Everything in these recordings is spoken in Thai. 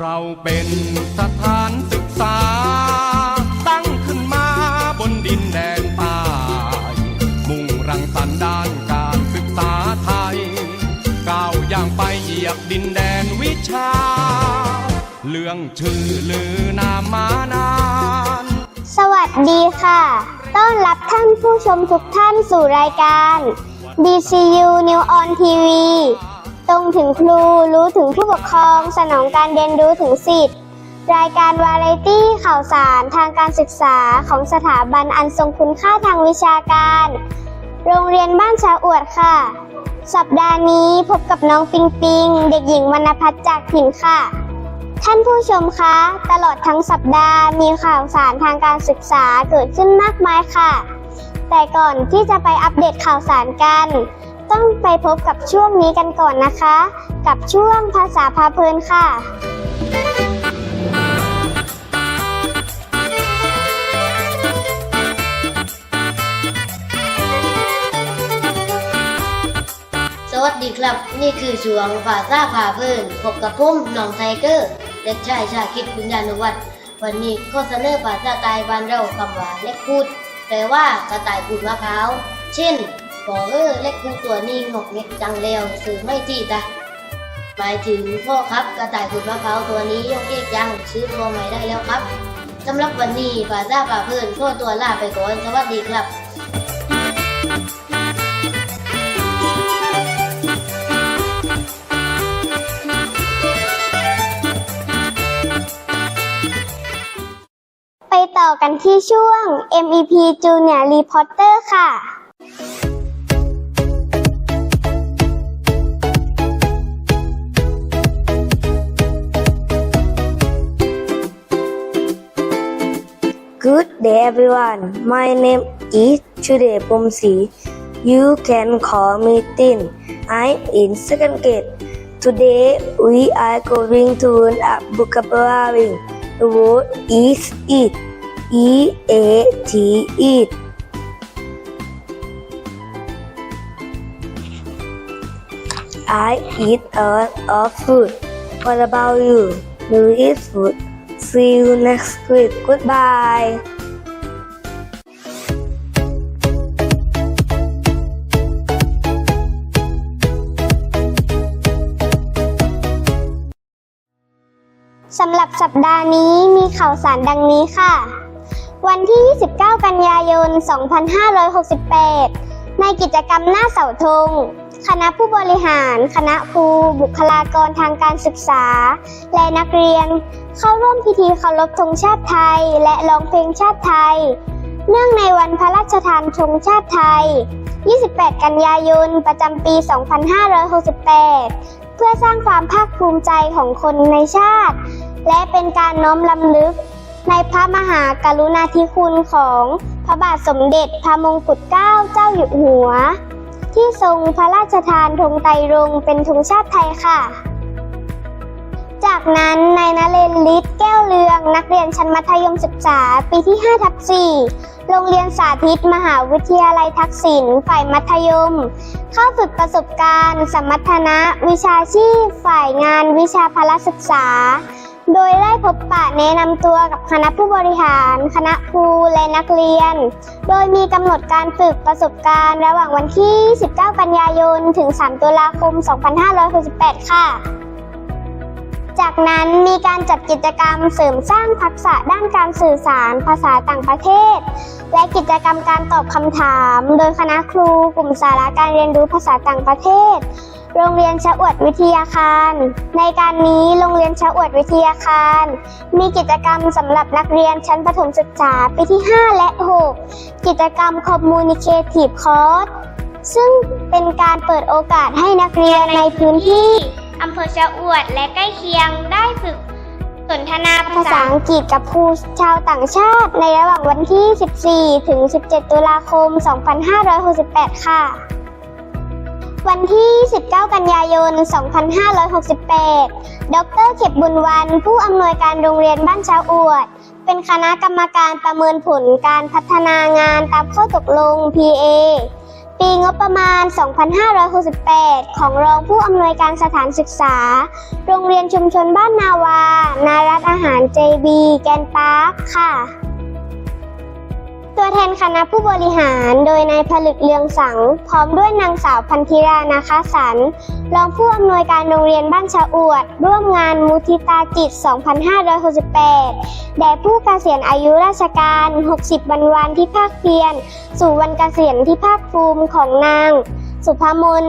เราเป็นสถานศึกษา ตั้งขึ้นมาบนดินแดนใต้มุ่งรังสรรค์ด้านการศึกษาไทย ก้าวย่างไปเหยียบดินแดนวิชา เรื่องชื่อลือนามมานาน สวัสดีค่ะ ต้อนรับท่านผู้ชมทุกท่านสู่รายการ DCU New on TV ตรงถึงครู รู้ถึงผู้ปกครอง สนองการเรียนรู้ถึงสิทธิ์ รายการวาไรตี้ข่าวสารทางการศึกษาของสถาบันอันทรงคุณค่าทางวิชาการ โรงเรียนบ้านชาอวดค่ะ สัปดาห์นี้พบกับน้องปิงปิง เด็กหญิงวรรณพัฒน์จากถิ่นค่ะ ท่านผู้ชมคะ ตลอดทั้งสัปดาห์มีข่าวสารทางการศึกษาเกิดขึ้นมากมายค่ะ แต่ก่อนที่จะไปอัปเดตข่าวสารกัน ต้องไปพบกับช่วงนี้กันก่อนนะคะ กับช่วงภาษาพาเพลินค่ะ สวัสดีครับ นี่คือช่วงภาษาพาเพลินพบกับผมน้องไทเกอร์เด็กชายชาคิดบุญญาณวัฒน์วันนี้ก็เสนอภาษาไทยบ้านเราคำว่าเล็กพูดแปลว่ากระต่ายขูดมะพร้าว เช่น บอกเออเล็กพูตัวนี้งอกเง็กจังแล้วสื่อไม่ตีตะหมายถึงพ่อครับกระต่ายขูดมะพร้าวตัวนี้ยกเยกจังซื้อตัวใหม่ได้แล้วครับสำหรับวันนี้ภาษาพาเพลินข้อตัวลาไปก่อนสวัสดีครับไปต่อกันที่ช่วง MEP Junior Reporter ค่ะ Good day everyone. My name is Chude Pomsi. You can call me Tin. I'm in second grade. Today we are going to learn a vocabulary. The word is eat. E A T eat. I eat a lot of food. What about you? Do you eat food? See you next week. Goodbye. สำหรับสัปดาห์นี้มีข่าวสารดังนี้ค่ะ วันที่ 29 กันยายน 2568 ในกิจกรรมหน้าเสาธง คณะผู้บริหาร คณะครู บุคลากรทางการศึกษา และนักเรียน เข้าร่วมพิธีเคารพธงชาติไทย และร้องเพลงชาติไทย เนื่องในวันพระราชทานธงชาติไทย 28 กันยายน ประจำปี 2568 เพื่อสร้างความภาคภูมิใจของคนในชาติ และเป็นการน้อมลำลึกในพระมหากรุณาธิคุณของพระบาทสมเด็จพระมงกุฎเกล้าเจ้าอยู่หัว ที่ทรงพระราชทานธงไตรรงเป็นธงชาติไทยค่ะ จากนั้นนายนเรนฤทธิ์แก้วเรือง นักเรียนชั้นมัธยมศึกษาปีที่5ทับ4โรงเรียนสาธิตมหาวิทยาลัยทักษิณฝ่ายมัธยม เข้าฝึกประสบการณ์ สมรรถนะ วิชาชีพ ฝ่ายงาน วิชาพละศึกษา โดยได้พบปะแนะนำตัวกับคณะผู้บริหาร คณะครูและนักเรียน โดยมีกำหนดการฝึกประสบการณ์ ระหว่างวันที่ 19 กันยายน ถึง 3 ตุลาคม 2568 ค่ะ จากนั้นมีการจัดกิจกรรมเสริมสร้างทักษะด้านการสื่อสารภาษาต่างประเทศ และกิจกรรมการตอบคำถาม โดยคณะครูกลุ่มสาระการเรียนรู้ภาษาต่างประเทศ โรงเรียนชะอวดวิทยาคาร ในการนี้โรงเรียนชะอวดวิทยาคาร มีกิจกรรมสำหรับนักเรียนชั้นประถมศึกษาปีที่ 5 และ 6 กิจกรรม Communicative Course ซึ่งเป็นการเปิดโอกาสให้นักเรียนในพื้นที่อำเภอชะอวดและใกล้เคียงได้ฝึกสนทนาภาษาอังกฤษกับครูชาวต่างชาติ ในระหว่างวันที่ 14 ถึง 17 ตุลาคม 2568 ค่ะ วันที่ 19 กันยายน 2568 ดรเข็บบุญวัน ผู้อำนวยการโรงเรียนบ้านช้าอวด เป็นคณะกรรมการประเมินผลการพัฒนางานตามข้อตกลง PA ปีงบประมาณ 2568 ของรองผู้อำนวยการสถานศึกษา โรงเรียนชุมชนบ้านนาวา นารัฐอาหาร JB แกนปาร์คค่ะ ตัวแทนคณะผู้บริหารโดยนายผลึกเลืองสัง พร้อมด้วยนางสาวพันธิรานาคาสันรองผู้อำนวยการโรงเรียนบ้านชะอวด ร่วมงานมุทิตาจิต 2568 แด่ผู้เกษียณอายุราชการ 60 วันวันที่ภาคเพียร สู่วันเกษียณที่ภาคภูมิของนาง สุภามน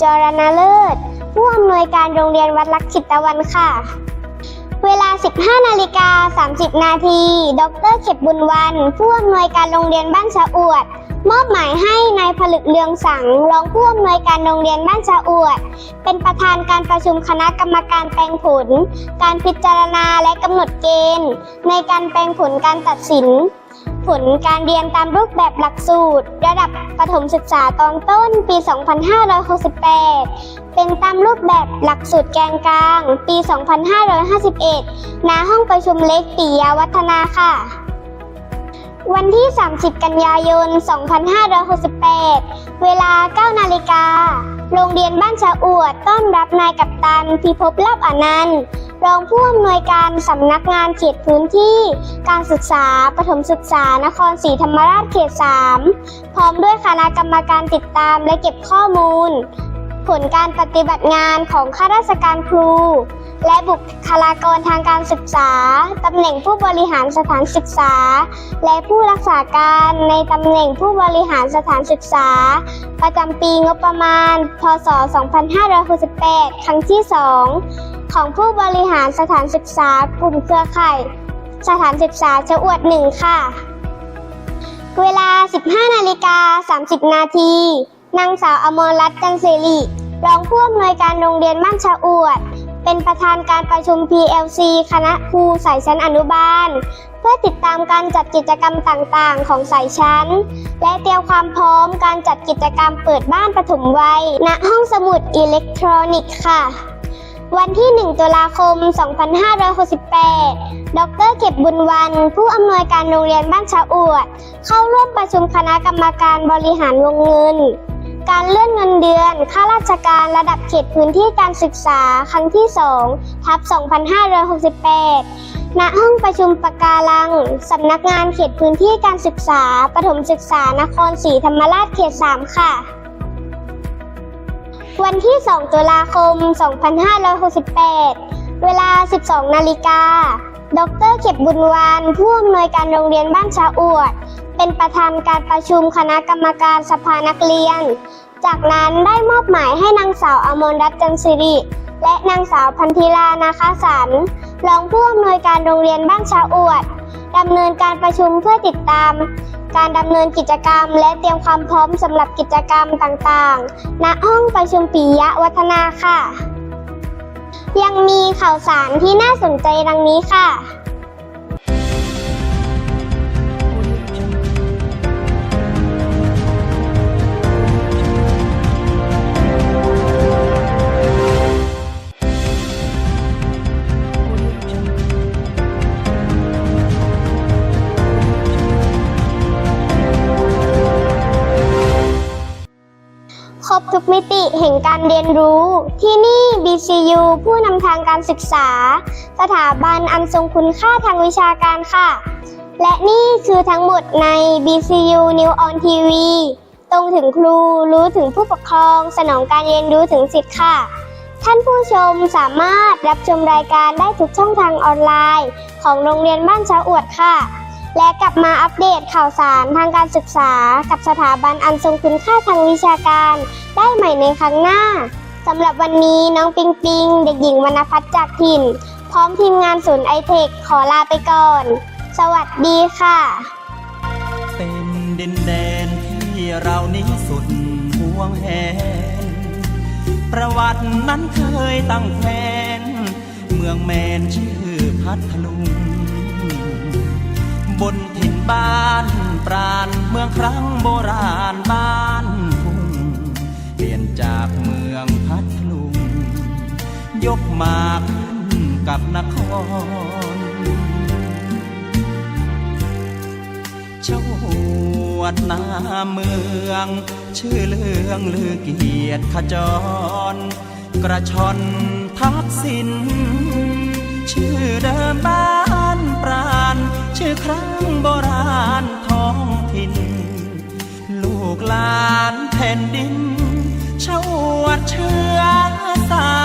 จรณเลิศ ผู้อำนวยการโรงเรียนวัดลักขิตตะวันค่ะ เวลา 15 นาฬิกา 30 นาที ดรเข็บบุญวัน ผู้อำนวยการโรงเรียนบ้านชะอวด มอบหมายให้นายผลึกเลืองสัง รองผู้อำนวยการโรงเรียนบ้านชะอวด เป็นประธานการประชุมคณะกรรมการแปลงผล การพิจารณาและกำหนดเกณฑ์ ในการแปลงผลการตัดสิน ผลการเรียนตามรูปแบบหลักสูตร ระดับประถมศึกษาตอนต้นปี 2568 เป็นตามรูปแบบหลักสูตรแกนกลาง ปี 2551 ณ ห้องประชุมเล็กปิยวัฒนาค่ะ วันที่ 30 กันยายน 2568 เวลา 9 นาฬิกา โรงเรียนบ้านชะอวดต้อนรับนายกัปตันพิภพลับอนันต์ รองผู้อำนวยการสำนักงานเขตพื้นที่ การศึกษาประถมศึกษานครศรีธรรมราชเขต 3 พร้อมด้วยคณะกรรมการติดตามและเก็บข้อมูล ผลการปฏิบัติงานของข้าราชการครู และบุคลากรทางการศึกษาตำแหน่งผู้บริหารสถานศึกษา และผู้รักษาการในตำแหน่งผู้บริหารสถานศึกษา ประจำปีงบประมาณ พศ 2568 ครั้งที่ 2 ของผู้บริหารสถานศึกษากลุ่มเครือข่ายสถานศึกษาชะอวดหนึ่งค่ะ เวลา 15นาฬิกา30 นาทีนางสาวอมรรัตน์จันเสรีรองผู้อำนวยการโรงเรียนบ้านชะอวด เป็นประธานการประชุม PLC คณะครูสายชั้นอนุบาล เพื่อติดตามการจัดกิจกรรมต่างๆ ของสายชั้น และเตรียมความพร้อมการจัดกิจกรรมเปิดบ้านปฐมวัยณห้องสมุดอิเล็กทรอนิกส์ค่ะ วันที่ 1 ตุลาคม 2568 ดร เก็บบุญวัน ผู้อำนวยการโรงเรียนบ้านชะอวด เข้าร่วมประชุมคณะกรรมการบริหารวงเงิน การเลื่อนเงินเดือน ข้าราชการระดับเขตพื้นที่การศึกษาครั้งที่ 2 ทับ 2568 ณ ห้องประชุมปะการัง สำนักงานเขตพื้นที่การศึกษา ประถมศึกษานครศรีธรรมราชเขต 3 ค่ะ วันที่ 2 ตุลาคม 2568 เวลา 12 นาฬิกา ดรเข็บบุญวานผู้อำนวยการโรงเรียนบ้านชาอวด เป็นประธานการประชุมคณะกรรมการสภานักเรียน จากนั้นได้มอบหมายให้นางสาวอมรรัตน์จันทร์สิริ และนางสาวพันธิลานาคาสันรองผู้อำนวยการโรงเรียนบ้านชาอวดดำเนินการประชุมเพื่อติดตาม การดำเนินกิจกรรม และเตรียมความพร้อมสำหรับกิจกรรมต่างๆ ณ ห้องประชุมปิยะวัฒนาค่ะ ยังมีข่าวสารที่น่าสนใจดังนี้ค่ะ เรียนรู้ที่นี่ BCU ผู้นำทางการศึกษา สถาบันอันทรงคุณค่าทางวิชาการค่ะ และนี่คือทั้งหมดใน BCU New on TV ตรงถึงครูรู้ถึงผู้ปกครอง สนองการเรียนรู้ถึงสิทธิ์ค่ะ ท่านผู้ชมสามารถรับชมรายการได้ทุกช่องทางออนไลน์ ของโรงเรียนบ้านช้าอวดค่ะ และกลับมาอัปเดตข่าวสารทางการศึกษา กับสถาบันอันทรงคุณค่าทางวิชาการ ได้ใหม่ในครั้งหน้าสำหรับวันนี้น้องปิงปิง เด็กหญิงวรรณพัฒน์จากถิ่น พร้อมทีมงานศูนย์ไอเทคขอลาไปก่อน สวัสดีค่ะ เป็นดินแดนที่เรานี้สุดห่วงแหน ประวัตินั้นเคยตั้งแฟน เมืองแมนชื่อพัทลุง บนถิ่นบ้านปราณเมืองครั้งโบราณบ้านทุ่งเปลี่ยนจากเมืองพัทลุง ยกมาขึ้นกับนครชวดนาเมือง ชื่อเลืองลือเกียรติขจร กระชอนทักษิณชื่อเดิมบ้านปราณื่อครั้งโบราณท้องถิ่น ลูกหลานแผ่นดินชาวเชื้อสาย